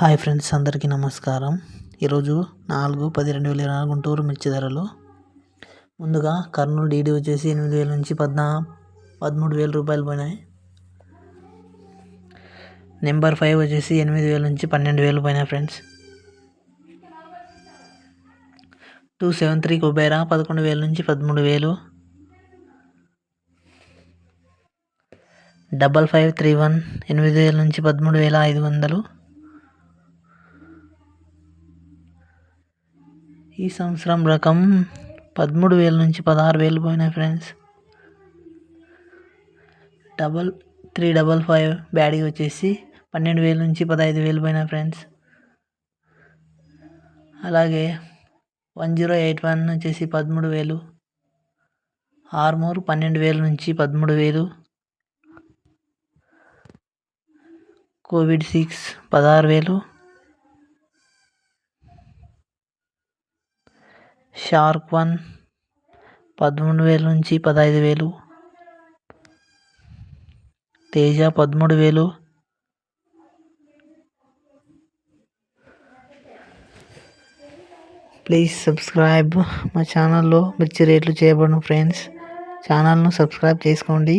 Hi friends అందరికీ నమస్కారం. ఈరోజు నాలుగు పది రెండు వేల ఇరవై నాలుగు గుంటూరు మిర్చి ధరలు. ముందుగా కర్నూలు డీడీ వచ్చేసి ఎనిమిది వేల నుంచి పద్నా పదమూడు వేల రూపాయలు పోయినాయి. నెంబర్ ఫైవ్ వచ్చేసి ఎనిమిది వేల నుంచి పన్నెండు వేలు పోయినాయి friends. Two seven three Kubera పదకొండు వేల నుంచి పదమూడు వేలు. డబల్ ఫైవ్ త్రీ వన్ ఎనిమిది వేల నుంచి పదమూడు వేల ఐదు వందలు. ఈ సంవత్సరం రకం పదమూడు వేల నుంచి పదహారు వేలు పోయినాయి friends. Double three double five బ్యాడీ వచ్చేసి పన్నెండు వేల నుంచి పదహైదు వేలు పోయినాయి ఫ్రెండ్స్. అలాగే వన్ జీరో ఎయిట్ వన్ వచ్చేసి పదమూడు వేలు. ఆర్మూర్ పన్నెండు వేల నుంచి పదమూడు వేలు. కోవిడ్ సిక్స్ పదహారు వేలు. షార్క్ వన్ పదమూడు వేల నుంచి పదహైదు వేలు. తేజ పదమూడు వేలు. ప్లీజ్ సబ్స్క్రైబ్ మా ఛానల్లో మిర్చి రేట్లు చేయబడిన ఫ్రెండ్స్. ఛానల్ను సబ్స్క్రైబ్ చేసుకోండి.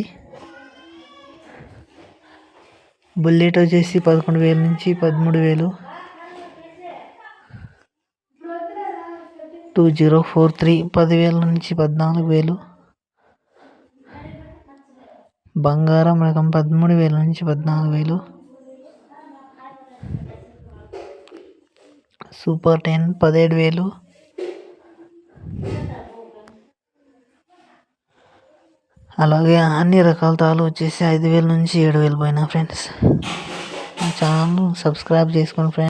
బుల్లెట్ వచ్చేసి పదకొండు వేల నుంచి పదమూడు వేలు. టూ జీరో ఫోర్ త్రీ పదివేల నుంచి పద్నాలుగు వేలు బంగారం రకం పదమూడు వేల నుంచి పద్నాలుగు వేలు సూపర్ టెన్ పదిహేడు వేలు అలాగే అన్ని రకాల తాళ్ళు వచ్చేసి ఐదు వేల నుంచి ఏడు వేలు పోయినా ఫ్రెండ్స్ ఛానల్ సబ్స్క్రైబ్ చేసుకోండి ఫ్రెండ్స్